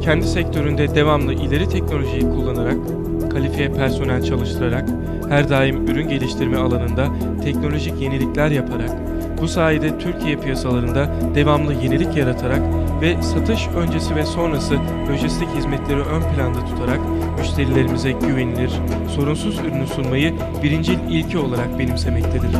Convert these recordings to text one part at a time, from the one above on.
kendi sektöründe devamlı ileri teknolojiyi kullanarak, kalifiye personel çalıştırarak, her daim ürün geliştirme alanında teknolojik yenilikler yaparak, bu sayede Türkiye piyasalarında devamlı yenilik yaratarak ve satış öncesi ve sonrası lojistik hizmetleri ön planda tutarak müşterilerimize güvenilir, sorunsuz ürünü sunmayı birincil ilki olarak benimsemektedir.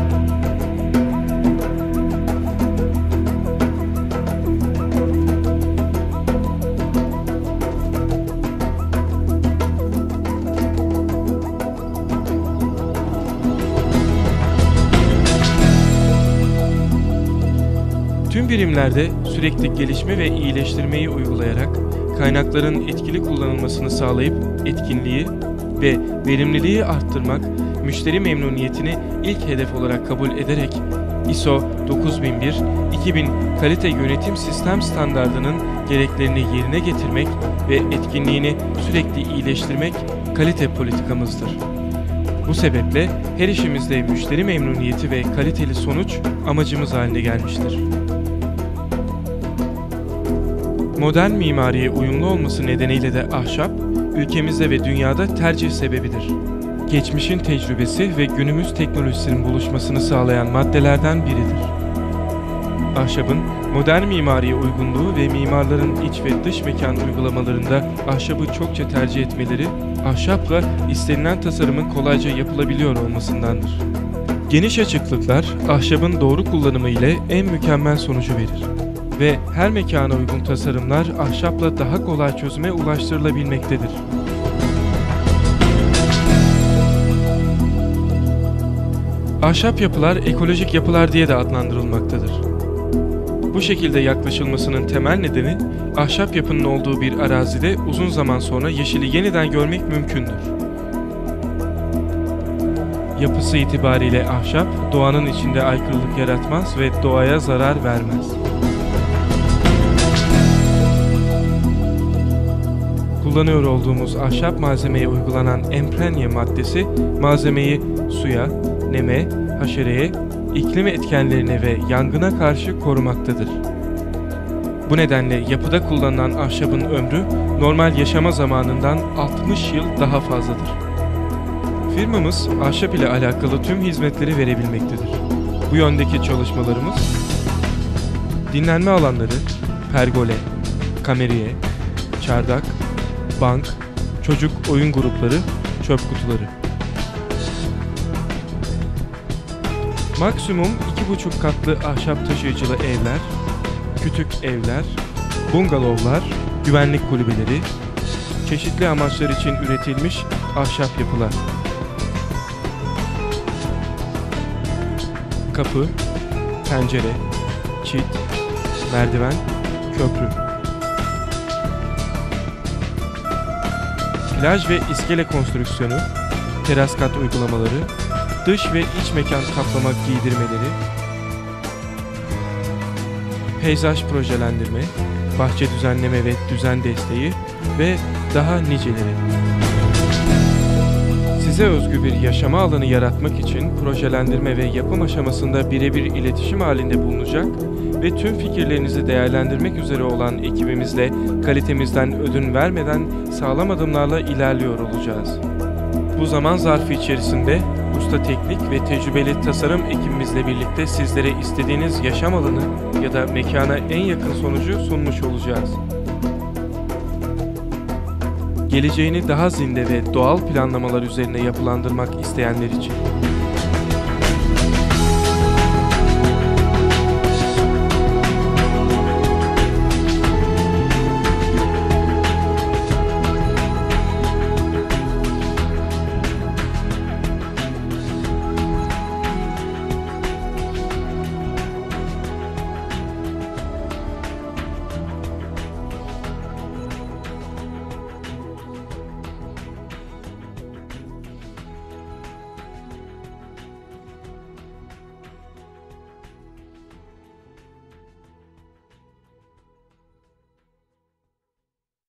Tüm birimlerde sürekli gelişme ve iyileştirmeyi uygulayarak kaynakların etkili kullanılmasını sağlayıp etkinliği ve verimliliği arttırmak, müşteri memnuniyetini ilk hedef olarak kabul ederek ISO 9001-2000 kalite yönetim sistem standardının gereklerini yerine getirmek ve etkinliğini sürekli iyileştirmek kalite politikamızdır. Bu sebeple her işimizde müşteri memnuniyeti ve kaliteli sonuç amacımız haline gelmiştir. Modern mimariye uyumlu olması nedeniyle de ahşap, ülkemizde ve dünyada tercih sebebidir. Geçmişin tecrübesi ve günümüz teknolojisinin buluşmasını sağlayan maddelerden biridir. Ahşabın modern mimariye uygunluğu ve mimarların iç ve dış mekan uygulamalarında ahşabı çokça tercih etmeleri, ahşapla istenilen tasarımın kolayca yapılabiliyor olmasındandır. Geniş açıklıklar ahşabın doğru kullanımı ile en mükemmel sonucu verir ve her mekana uygun tasarımlar ahşapla daha kolay çözüme ulaştırılabilmektedir. Ahşap yapılar ekolojik yapılar diye de adlandırılmaktadır. Bu şekilde yaklaşılmasının temel nedeni ahşap yapının olduğu bir arazide uzun zaman sonra yeşili yeniden görmek mümkündür. Yapısı itibariyle ahşap doğanın içinde aykırılık yaratmaz ve doğaya zarar vermez. Kullanıyor olduğumuz ahşap malzemeye uygulanan emprenye maddesi malzemeyi suya, neme, haşereye, iklim etkenlerine ve yangına karşı korumaktadır. Bu nedenle yapıda kullanılan ahşabın ömrü normal yaşama zamanından 60 yıl daha fazladır. Firmamız ahşap ile alakalı tüm hizmetleri verebilmektedir. Bu yöndeki çalışmalarımız dinlenme alanları, pergole, kameriye, çardak, bank, çocuk oyun grupları, çöp kutuları. Maksimum 2,5 katlı ahşap taşıyıcılı evler, küçük evler, bungalovlar, güvenlik kulübeleri, çeşitli amaçlar için üretilmiş ahşap yapılar. Kapı, pencere, çit, merdiven, köprü. Plaj ve iskele konstrüksiyonu, teras kat uygulamaları, dış ve iç mekan kaplama giydirmeleri, peyzaj projelendirme, bahçe düzenleme ve düzen desteği ve daha niceleri. Size özgü bir yaşama alanı yaratmak için projelendirme ve yapım aşamasında birebir iletişim halinde bulunacak ve tüm fikirlerinizi değerlendirmek üzere olan ekibimizle kalitemizden ödün vermeden sağlam adımlarla ilerliyor olacağız. Bu zaman zarfı içerisinde usta teknik ve tecrübeli tasarım ekibimizle birlikte sizlere istediğiniz yaşam alanı ya da mekana en yakın sonucu sunmuş olacağız. Geleceğini daha zinde ve doğal planlamalar üzerine yapılandırmak isteyenler için